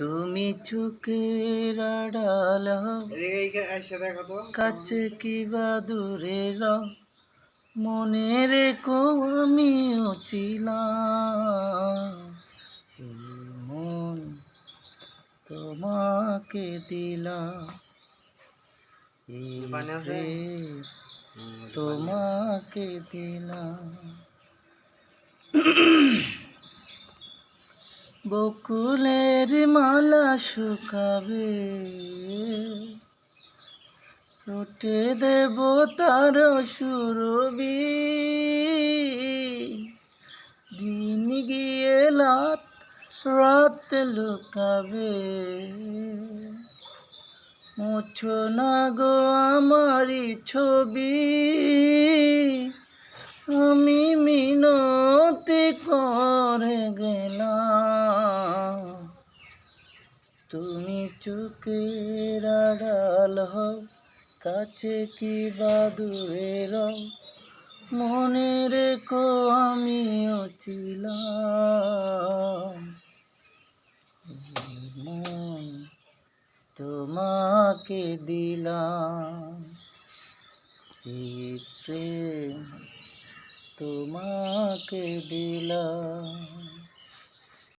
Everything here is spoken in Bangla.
তুমি চোখের আড়াল কাছে কি বা দূরে রও। মনে রেখো আমিও ছিলাম মন তোমাকে দিলাম? প্রেম তোমাকে দিলাম। বকুলের মালা শুকাবে। রুটে দেব তার সুরবি। দিন গিয়ে রাত রাত লুকাবে। মুছো না গো আমারি ছবি। তুমি চোখের আড়াল হও, কাছে কি বা দূরে মনে রেখো আমিও ছিলাম। তোমাকে দিলাম। প্রেম তোমাকে দিলাম।